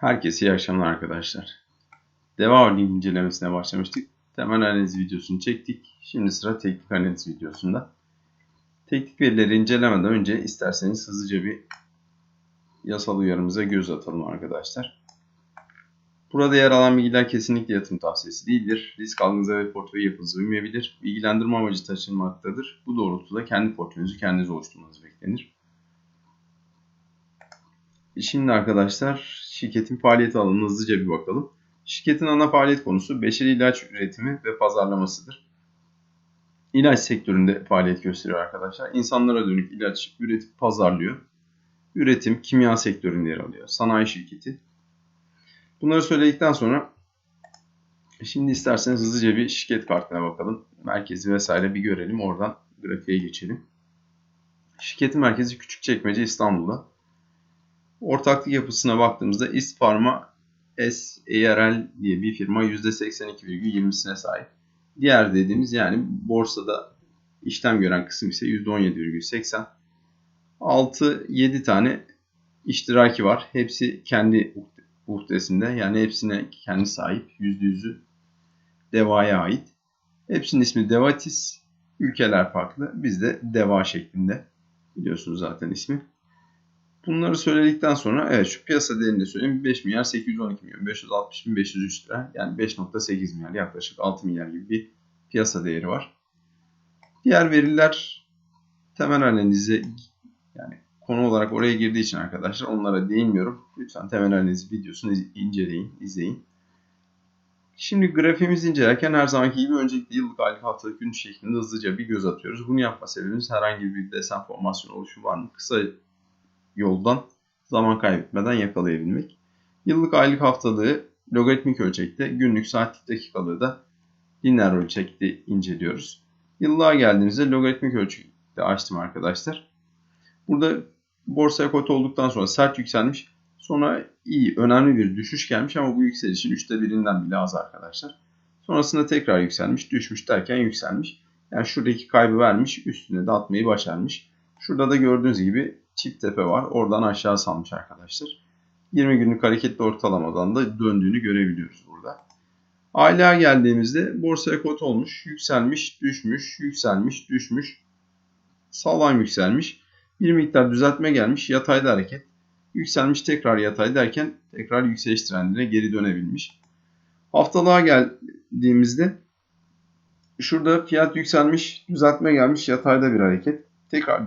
Herkese iyi akşamlar arkadaşlar. Deva Holding incelemesine başlamıştık. Temel analiz videosunu çektik. Şimdi sıra teknik analiz videosunda. Teknik verileri incelemeden önce isterseniz hızlıca bir yasal uyarımıza göz atalım arkadaşlar. Burada yer alan bilgiler kesinlikle yatırım tavsiyesi değildir. Risk algınıza ve portföy yapınıza uymayabilir. Bilgilendirme amacı taşınmaktadır. Bu doğrultuda kendi portföyünüzü kendiniz oluşturmanız beklenir. Şimdi arkadaşlar şirketin faaliyet alanına hızlıca bir bakalım. Şirketin ana faaliyet konusu beşeri ilaç üretimi ve pazarlamasıdır. İlaç sektöründe faaliyet gösteriyor arkadaşlar. İnsanlara dönük ilaç üretip pazarlıyor. Üretim kimya sektöründe yer alıyor. Sanayi şirketi. Bunları söyledikten sonra şimdi isterseniz hızlıca bir şirket kartına bakalım. Merkezi vesaire bir görelim. Oradan grafiğe geçelim. Şirketin merkezi Küçükçekmece İstanbul'da. Ortaklık yapısına baktığımızda İstfarma S ERL diye bir firma %82,20'sine sahip. Diğer dediğimiz yani borsada işlem gören kısım ise %17,80. 6-7 tane iştiraki var. Hepsi kendi uhdesinde yani hepsine kendi sahip. %100'ü Deva'ya ait. Hepsinin ismi Devatis. Ülkeler farklı. Bizde Deva şeklinde. Biliyorsunuz zaten ismi. Bunları söyledikten sonra evet şu piyasa değerini de söyleyeyim. 5 milyar 812 milyon 560 bin 503 lira yani 5.8 milyar yaklaşık 6 milyar gibi bir piyasa değeri var. Diğer veriler temel analize yani konu olarak oraya girdiği için arkadaşlar onlara değinmiyorum. Lütfen temel analiz videosunu inceleyin, izleyin. Şimdi grafiğimizi incelerken her zamanki gibi öncelikle yıllık, aylık, haftalık, gün şeklinde hızlıca bir göz atıyoruz. Bunu yapma sebebimiz herhangi bir desen formasyon oluşu var mı? Kısa yoldan zaman kaybetmeden yakalayabilmek. Yıllık, aylık, haftalığı logaritmik ölçekte, günlük, saatlik, dakikalığı da lineer ölçekte inceliyoruz. Yıllığa geldiğimizde logaritmik ölçekte açtım arkadaşlar. Burada borsaya kot olduktan sonra sert yükselmiş. Sonra iyi, önemli bir düşüş gelmiş ama bu yükselişin üçte birinden bile az arkadaşlar. Sonrasında tekrar yükselmiş, düşmüş derken yükselmiş. Yani şuradaki kaybı vermiş, üstüne de atmayı başarmış. Şurada da gördüğünüz gibi çift tepe var. Oradan aşağı salmış arkadaşlar. 20 günlük hareketli ortalamadan da döndüğünü görebiliyoruz burada. Aylığa geldiğimizde borsaya kot olmuş, yükselmiş, düşmüş, yükselmiş, düşmüş, sağlam yükselmiş. Bir miktar düzeltme gelmiş, yatayda hareket. Yükselmiş tekrar yatay derken tekrar yükseliş trendine geri dönebilmiş. Haftalığa geldiğimizde şurada fiyat yükselmiş, düzeltme gelmiş, yatayda bir hareket. Tekrar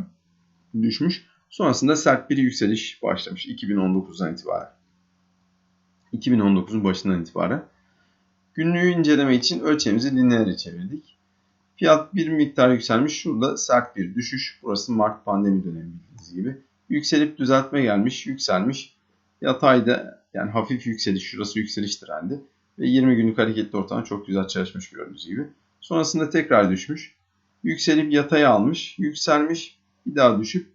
düşmüş. Sonrasında sert bir yükseliş başlamış 2019'dan itibaren. 2019'un başından itibaren. Günlüğü inceleme için ölçeğimizi lineere çevirdik. Fiyat bir miktar yükselmiş. Şurada sert bir düşüş. Burası Mart pandemi dönemi bildiğiniz gibi. Yükselip düzeltme gelmiş, yükselmiş. Yatayda yani hafif yükseliş, şurası yükseliş trendi. Ve 20 günlük hareketli ortam çok güzel çalışmış gördüğünüz gibi. Sonrasında tekrar düşmüş. Yükselip yataya almış, yükselmiş, bir daha düşüp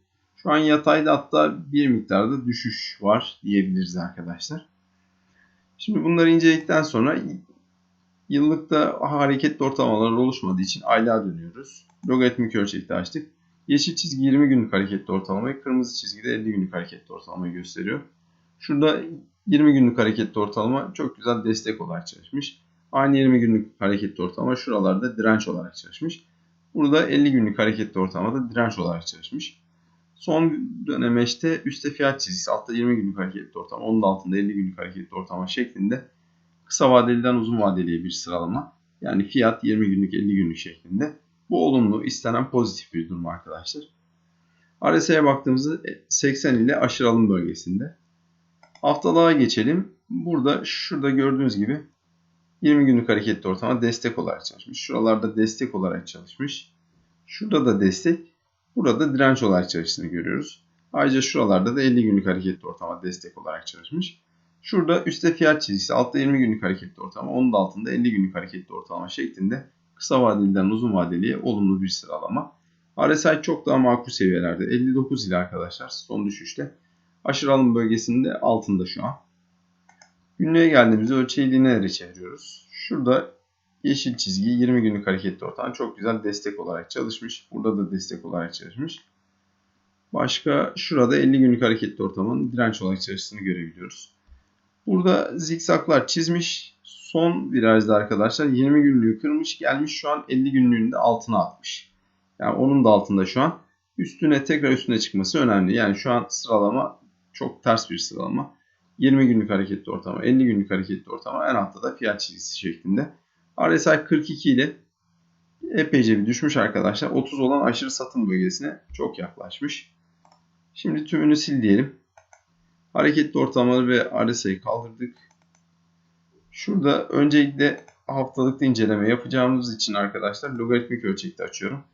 şu an yatayda hatta bir miktarda düşüş var diyebiliriz arkadaşlar. Şimdi bunları inceledikten sonra yıllıkta hareketli ortalamalar oluşmadığı için aylığa dönüyoruz. Logaritmik ölçekte açtık. Yeşil çizgi 20 günlük hareketli ortalamayı, kırmızı çizgi de 50 günlük hareketli ortalamayı gösteriyor. Şurada 20 günlük hareketli ortalama çok güzel destek olarak çalışmış. Aynı 20 günlük hareketli ortalama şuralarda direnç olarak çalışmış. Burada 50 günlük hareketli ortalamada direnç olarak çalışmış. Son dönemeçte üstte fiyat çizgisi, altta 20 günlük hareketli ortalama, onun altında 50 günlük hareketli ortalama şeklinde kısa vadeliden uzun vadeliye bir sıralama. Yani fiyat 20 günlük 50 günlük şeklinde. Bu olumlu, istenen pozitif bir durum arkadaşlar. RSI'ye baktığımızda 80 ile aşırı alım bölgesinde. Haftalığa geçelim. Burada şurada gördüğünüz gibi 20 günlük hareketli ortalama destek olarak çalışmış. Şuralarda destek olarak çalışmış. Şurada da destek. Burada direnç olarak çalıştığını görüyoruz. Ayrıca şuralarda da 50 günlük hareketli ortalama destek olarak çalışmış. Şurada üstte fiyat çizgisi, altta 20 günlük hareketli ortalama, onun da altında 50 günlük hareketli ortalama şeklinde kısa vadeliden uzun vadeliye olumlu bir sıralama. RSI çok daha makul seviyelerde. 59 ile arkadaşlar son düşüşte. Aşırı alım bölgesinde altında şu an. Günlüğe geldiğimizde ölçeği lineere çeviriyoruz. Şurada yeşil çizgi 20 günlük hareketli ortam çok güzel destek olarak çalışmış. Burada da destek olarak çalışmış. Başka şurada 50 günlük hareketli ortamın direnç olarak çalıştığını görebiliyoruz. Burada zikzaklar çizmiş. Son virajda arkadaşlar 20 günlüğü kırmış. Gelmiş şu an 50 günlüğünü de altına atmış. Yani onun da altında şu an. Üstüne tekrar üstüne çıkması önemli. Yani şu an sıralama çok ters bir sıralama. 20 günlük hareketli ortama, 50 günlük hareketli ortama en altta da fiyat çizgisi şeklinde. RSI 42 ile epeyce bir düşmüş arkadaşlar. 30 olan aşırı satım bölgesine çok yaklaşmış. Şimdi tümünü sil diyelim. Hareketli ortamları ve RSI'yi kaldırdık. Şurada öncelikle haftalıkta inceleme yapacağımız için arkadaşlar logaritmik ölçekte açıyorum.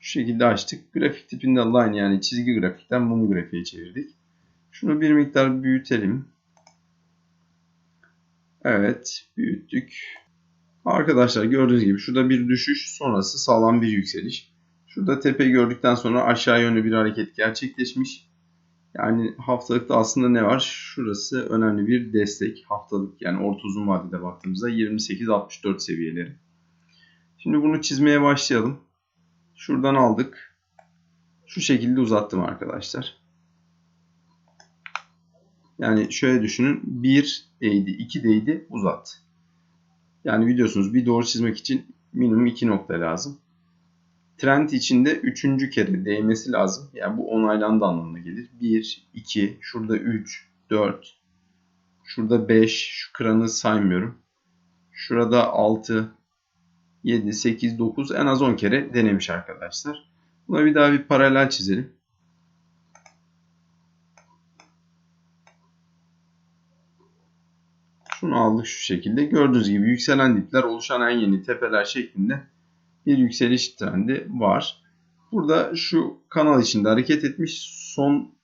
Şu şekilde açtık. Grafik tipinde line yani çizgi grafikten mum grafiğe çevirdik. Şunu bir miktar büyütelim. Evet büyüttük. Arkadaşlar gördüğünüz gibi şurada bir düşüş sonrası sağlam bir yükseliş. Şurada tepe gördükten sonra aşağı yönlü bir hareket gerçekleşmiş. Yani haftalıkta aslında ne var? Şurası önemli bir destek. Haftalık yani orta uzun vadede baktığımızda 28-64 seviyeleri. Şimdi bunu çizmeye başlayalım. Şuradan aldık. Şu şekilde uzattım arkadaşlar. Yani şöyle düşünün. 1 değdi, 2 değdi, uzat. Yani biliyorsunuz bir doğru çizmek için minimum 2 nokta lazım. Trend içinde üçüncü kere değmesi lazım. Yani bu onaylandı anlamına gelir. 1, 2, şurada 3, 4, şurada 5, şu kranı saymıyorum. Şurada 6, 7, 8, 9 en az 10 kere denemiş arkadaşlar. Buna bir daha bir paralel çizelim. Şunu aldık şu şekilde. Gördüğünüz gibi yükselen dipler oluşan en yeni tepeler şeklinde bir yükseliş trendi var. Burada şu kanal içinde hareket etmiş. Son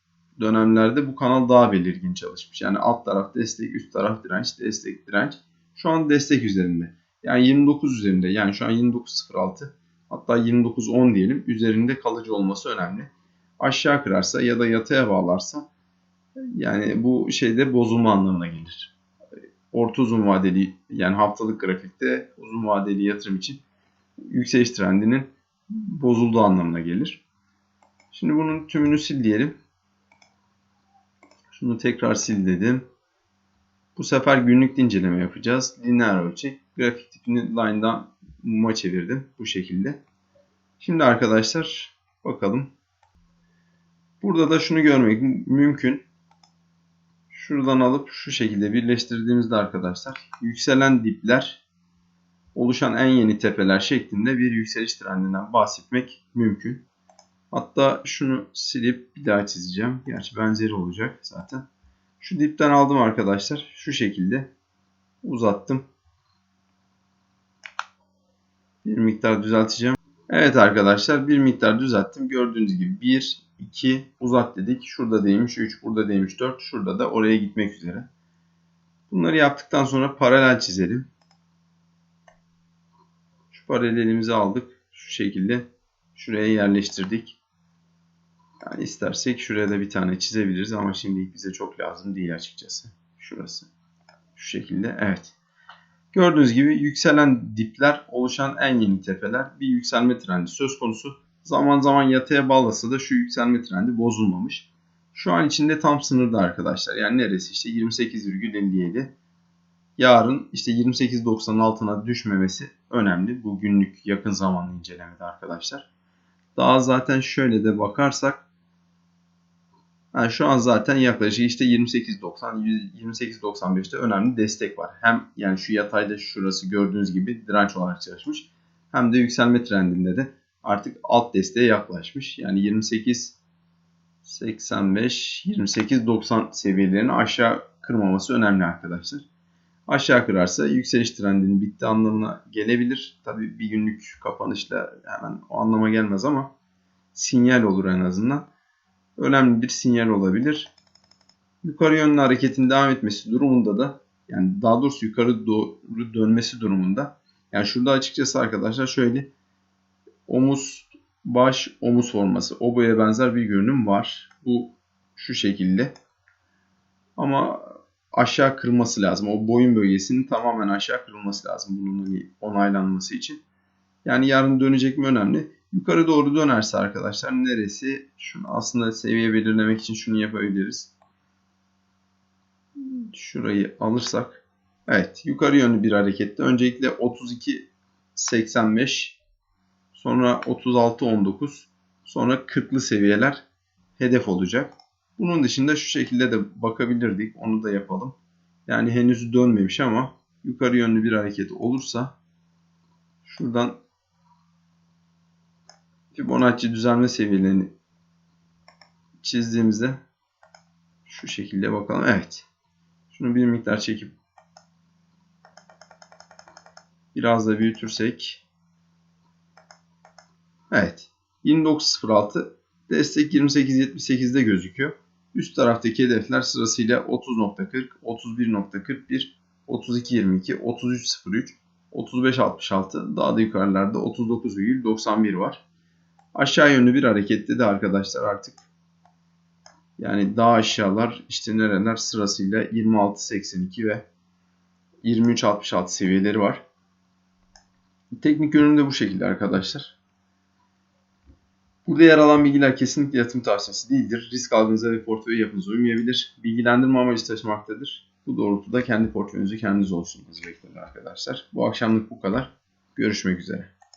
dönemlerde bu kanal daha belirgin çalışmış. Yani alt taraf destek, üst taraf direnç, destek, direnç. Şu an destek üzerinde. Yani 29 üzerinde. Yani şu an 29.06 hatta 29.10 diyelim. Üzerinde kalıcı olması önemli. Aşağı kırarsa ya da yataya bağlarsa yani bu şeyde bozulma anlamına gelir. Orta uzun vadeli yani haftalık grafikte uzun vadeli yatırım için yükseliş trendinin bozulduğu anlamına gelir. Şimdi bunun tümünü sil diyelim. Şunu tekrar sil dedim. Bu sefer günlük inceleme yapacağız. Lineer ölçek. Grafik tipini line'dan mum'a çevirdim. Bu şekilde. Şimdi arkadaşlar bakalım. Burada da şunu görmek mümkün. Şuradan alıp şu şekilde birleştirdiğimizde arkadaşlar yükselen dipler oluşan en yeni tepeler şeklinde bir yükseliş trendinden bahsetmek mümkün. Hatta şunu silip bir daha çizeceğim. Gerçi benzeri olacak zaten. Şu dipten aldım arkadaşlar. Şu şekilde uzattım. Bir miktar düzelteceğim. Evet arkadaşlar bir miktar düzelttim. Gördüğünüz gibi 1, 2 uzat dedik. Şurada değmiş 3, burada değmiş 4. Şurada da oraya gitmek üzere. Bunları yaptıktan sonra paralel çizelim. Şu paralelimizi aldık. Şu şekilde şuraya yerleştirdik. Yani istersek şuraya da bir tane çizebiliriz ama şimdi bize çok lazım değil açıkçası. Şurası. Şu şekilde. Evet. Gördüğünüz gibi yükselen dipler oluşan en yeni tepeler bir yükselme trendi söz konusu. Zaman zaman yataya bağlasa da şu yükselme trendi bozulmamış. Şu an içinde tam sınırda arkadaşlar. Yani neresi işte 28,57. Yarın işte 28.90'ın altına düşmemesi önemli. Bu günlük yakın zamanlı incelemede arkadaşlar. Daha zaten şöyle de bakarsak yani şu an zaten yaklaşık işte 28.90 28.95'te önemli destek var. Hem yani şu yatayda şurası gördüğünüz gibi direnç olarak çalışmış. Hem de yükselme trendinde de artık alt desteğe yaklaşmış. Yani 28 85 28 90 seviyelerini aşağı kırmaması önemli arkadaşlar. Aşağı kırarsa yükseliş trendinin bitti anlamına gelebilir. Tabi bir günlük kapanışla hemen o anlama gelmez ama sinyal olur en azından önemli bir sinyal olabilir. Yukarı yönlü hareketin devam etmesi durumunda da yani daha doğrusu yukarı doğru dönmesi durumunda yani şurada açıkçası arkadaşlar şöyle omuz baş omuz forması oboya benzer bir görünüm var. Bu şu şekilde. Ama aşağı kırılması lazım. O boyun bölgesinin tamamen aşağı kırılması lazım bunun onaylanması için. Yani yarın dönecek mi önemli. Yukarı doğru dönerse arkadaşlar neresi? Şunu aslında seviye belirlemek için şunu yapabiliriz. şurayı alırsak evet yukarı yönlü bir harekette öncelikle 32.85 sonra 36.19 sonra 40'lı seviyeler hedef olacak. Bunun dışında şu şekilde de bakabilirdik. Onu da yapalım. Yani henüz dönmemiş ama yukarı yönlü bir hareket olursa şuradan Fibonacci düzenleme seviyelerini çizdiğimizde şu şekilde bakalım. Evet. Şunu bir miktar çekip biraz da büyütürsek Evet. 29.06 destek 28.78'de gözüküyor. Üst taraftaki hedefler sırasıyla 30.40, 31.41, 32.22, 33.03, 35.66 daha da yukarılarda 39.91 var. Aşağı yönlü bir harekette de arkadaşlar artık yani daha aşağılar işte nereler sırasıyla 26.82 ve 23.66 seviyeleri var. Teknik yönümde bu şekilde arkadaşlar. Burada yer alan bilgiler kesinlikle yatırım tavsiyesi değildir. Risk algınıza ve portföy yapınıza uymayabilir. Bilgilendirme amacı taşımaktadır. Bu doğrultuda kendi portföyünüzü kendiniz oluşturmanızı beklenir arkadaşlar. Bu akşamlık bu kadar. Görüşmek üzere.